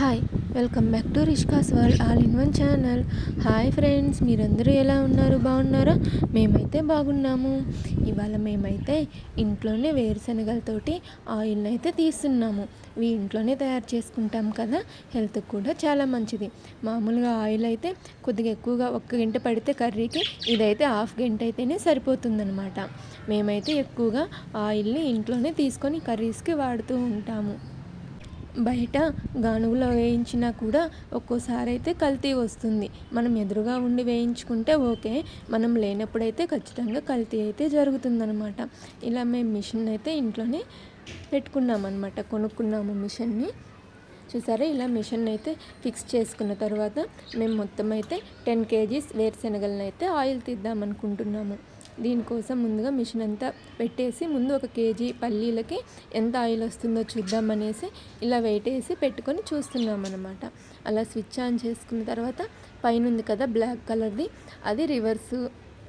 Hi welcome back to Rishka's world all in one channel hi friends మీరందరూ ఎలా ఉన్నారు? బాగున్నారా? మేమైతే బాగున్నాము. ఇవాళ మేమైతే ఇంట్లోనే వేరుశనగలతోటి ఆయిల్ని అయితే తీస్తున్నాము. ఇవి ఇంట్లోనే తయారు చేసుకుంటాం కదా హెల్త్కి కూడా చాలా మంచిది. మామూలుగా ఆయిల్ అయితే కొద్దిగా ఎక్కువగా ఒక్క గంట పడితే కర్రీకి ఇదైతే హాఫ్ గంట అయితేనే సరిపోతుందనమాట మేమైతే ఎక్కువగా ఆయిల్ని ఇంట్లోనే తీసుకొని కర్రీస్కి వాడుతూ ఉంటాము. బయట గానుగులో వేయించినా కూడా ఒక్కోసారి అయితే కల్తీ వస్తుంది. మనం ఎదురుగా ఉండి వేయించుకుంటే ఓకే. మనం లేనప్పుడైతే ఖచ్చితంగా కల్తీ అయితే జరుగుతుందనమాట ఇలా మేము మిషన్ అయితే ఇంట్లోనే పెట్టుకున్నామన్నమాట. కొనుక్కున్నాము మిషన్ని. చూసారా? ఇలా మిషన్ అయితే ఫిక్స్ చేసుకున్న తర్వాత మేము మొత్తం అయితే టెన్ కేజీస్ వేరుశనగలను అయితే ఆయిల్ తీద్దాం అనుకుంటున్నాము దీనికోసం ముందుగా మిషన్ అంతా పెట్టేసి ముందు ఒక కేజీ పల్లీలకి ఎంత ఆయిల్ వస్తుందో చూద్దామనేసి ఇలా వెయిట్ వేసి పెట్టుకొని చూస్తున్నాం అనమాట అలా స్విచ్ ఆన్ చేసుకున్న తర్వాత పైన ఉంది కదా బ్లాక్ కలర్ది అది రివర్సు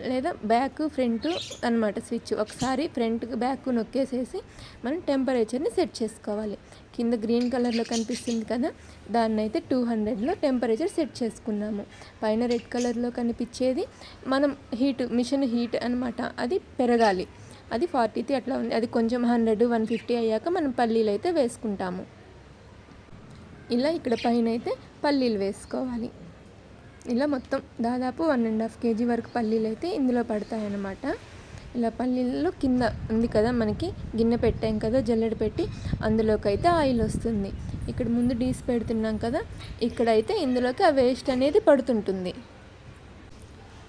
లేదా బ్యాక్ ఫ్రంట్ అనమాట స్విచ్. ఒకసారి ఫ్రంట్ బ్యాక్ నొక్కేసేసి మనం టెంపరేచర్ని సెట్ చేసుకోవాలి. కింద గ్రీన్ కలర్లో కనిపిస్తుంది కదా దాన్ని అయితే టూ హండ్రెడ్లో టెంపరేచర్ సెట్ చేసుకున్నాము. పైన రెడ్ కలర్లో కనిపించేది. మనం హీట్ మిషన్ హీట్ అనమాట అది పెరగాలి. అది ఫార్టీది అట్లా ఉంది. అది కొంచెం హండ్రెడ్ వన్ ఫిఫ్టీ అయ్యాక మనం పల్లీలు అయితే వేసుకుంటాము. ఇలా ఇక్కడ పైన అయితే పల్లీలు వేసుకోవాలి. ఇలా మొత్తం దాదాపు వన్ అండ్ హాఫ్ కేజీ వరకు పల్లీలు అయితే ఇందులో పడతాయన్నమాట. ఇలా పల్లీలలో కింద ఉంది కదా మనకి గిన్నె పెట్టాం కదా జల్లెడ పెట్టి అందులోకి అయితే ఆయిల్ వస్తుంది. ఇక్కడ ముందు డీస్ పెడుతున్నాం కదా ఇక్కడైతే ఇందులోకి ఆ వేస్ట్ అనేది పడుతుంటుంది.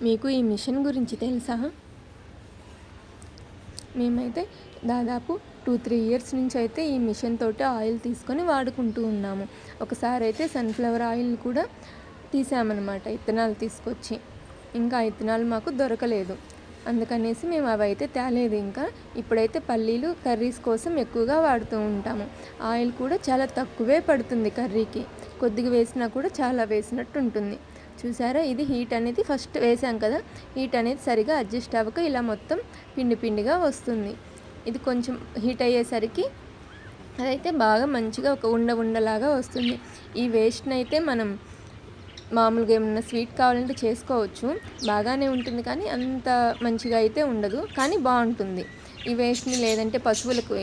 మీకు ఈ మిషన్ గురించి తెలుసా? మేమైతే దాదాపు టూ త్రీ ఇయర్స్ నుంచి అయితే ఈ మిషన్ తోటి ఆయిల్ తీసుకొని వాడుకుంటూ ఉన్నాము. ఒకసారి అయితే సన్ఫ్లవర్ ఆయిల్ కూడా తీసామన్నమాట ఇత్తనాలు తీసుకొచ్చి. ఇంకా ఇత్తనాలు మాకు దొరకలేదు. అందుకనేసి మేము అవి అయితే తేలేదు ఇంకా. ఇప్పుడైతే పల్లీలు కర్రీస్ కోసం ఎక్కువగా వాడుతూ ఉంటాము. ఆయిల్ కూడా చాలా తక్కువే పడుతుంది కర్రీకి. కొద్దిగా వేసినా కూడా చాలా వేసినట్టు ఉంటుంది. చూసారా? ఇది హీట్ అనేది ఫస్ట్ వేసాం కదా? హీట్ అనేది సరిగా అడ్జస్ట్ అవ్వక ఇలా మొత్తం పిండి పిండిగా వస్తుంది. ఇది కొంచెం హీట్ అయ్యేసరికి అదైతే బాగా మంచిగా ఒక ఉండ ఉండలాగా వస్తుంది. ఈ వేస్ట్ని అయితే మనం మామూలుగా ఏమన్నా స్వీట్ కావాలంటే చేసుకోవచ్చు. బాగానే ఉంటుంది కానీ అంత మంచిగా అయితే ఉండదు. కానీ బాగుంటుంది. ఈ వేస్ట్ని లేదంటే పశువులకు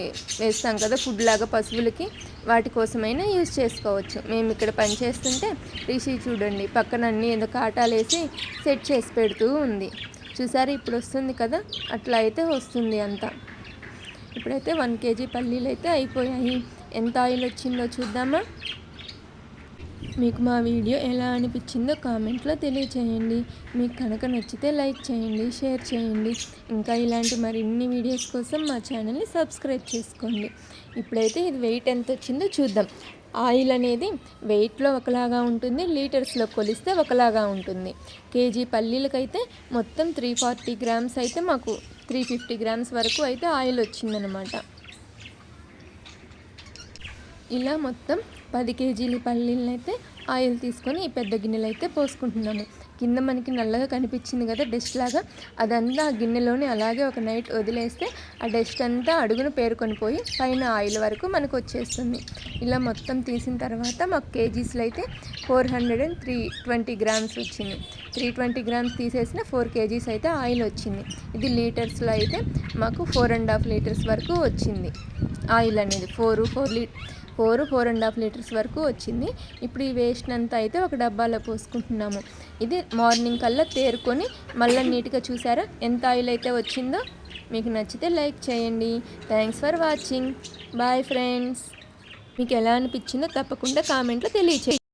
వేస్తాం కదా ఫుడ్ లాగా పశువులకి వాటి కోసమైనా యూజ్ చేసుకోవచ్చు. మేము ఇక్కడ పని చేస్తుంటే రిషి చూడండి పక్కన అన్ని ఏదో కాటాలు వేసి సెట్ చేసి పెడుతూ ఉంది. చూసారు ఇప్పుడు వస్తుంది కదా అట్లా అయితే వస్తుంది అంతా. ఇప్పుడైతే వన్ కేజీ పల్లీలు అయితే అయిపోయాయి. ఎంత ఆయిల్ వచ్చిందో చూద్దామా? మీకు మా వీడియో ఎలా అనిపించిందో కామెంట్లో తెలియచేయండి. మీకు కనుక నచ్చితే లైక్ చేయండి షేర్ చేయండి. ఇంకా ఇలాంటి మరిన్ని వీడియోస్ కోసం మా ఛానల్ని సబ్స్క్రైబ్ చేసుకోండి. ఇప్పుడైతే ఇది వెయిట్ ఎంత వచ్చిందో చూద్దాం. ఆయిల్ అనేది వెయిట్లో ఒకలాగా ఉంటుంది లీటర్స్లో కొలిస్తే ఒకలాగా ఉంటుంది. కేజీ పల్లీలకైతే మొత్తం త్రీ ఫార్టీ గ్రామ్స్ అయితే మాకు త్రీ ఫిఫ్టీ గ్రామ్స్ వరకు అయితే ఆయిల్ వచ్చిందనమాట. ఇలా మొత్తం పది కేజీల పల్లీలను అయితే ఆయిల్ తీసుకొని ఈ పెద్ద గిన్నెలు అయితే పోసుకుంటున్నాము. కింద మనకి నల్లగా కనిపించింది కదా డస్ట్ లాగా. అదంతా ఆ గిన్నెలోనే అలాగే ఒక నైట్ వదిలేస్తే ఆ డస్ట్ అంతా అడుగును పేరుకొని పోయి పైన ఆయిల్ వరకు మనకు వచ్చేస్తుంది. ఇలా మొత్తం తీసిన తర్వాత మాకు కేజీస్లో అయితే four hundred and three twenty grams వచ్చింది. త్రీ ట్వంటీ గ్రామ్స్ తీసేసిన ఫోర్ కేజీస్ అయితే ఆయిల్ వచ్చింది. ఇది లీటర్స్లో అయితే మాకు ఫోర్ అండ్ హాఫ్ లీటర్స్ వరకు వచ్చింది. ఆయిల్ అనేది four four litre four four and half litres వరకు వచ్చింది. ఇప్పుడు ఈ వేస్ట్ అంతా అయితే ఒక డబ్బాలో పోసుకుంటున్నాము. ఇది మార్నింగ్ కల్లా తేరుకొని మళ్ళీ నీట్గా చూసారా? ఎంత ఆయిల్ అయితే వచ్చిందో? మీకు నచ్చితే లైక్ చేయండి. Thanks for watching. Bye friends. మీకు ఎలా అనిపించిందో తప్పకుండా కామెంట్లో తెలియచేయండి.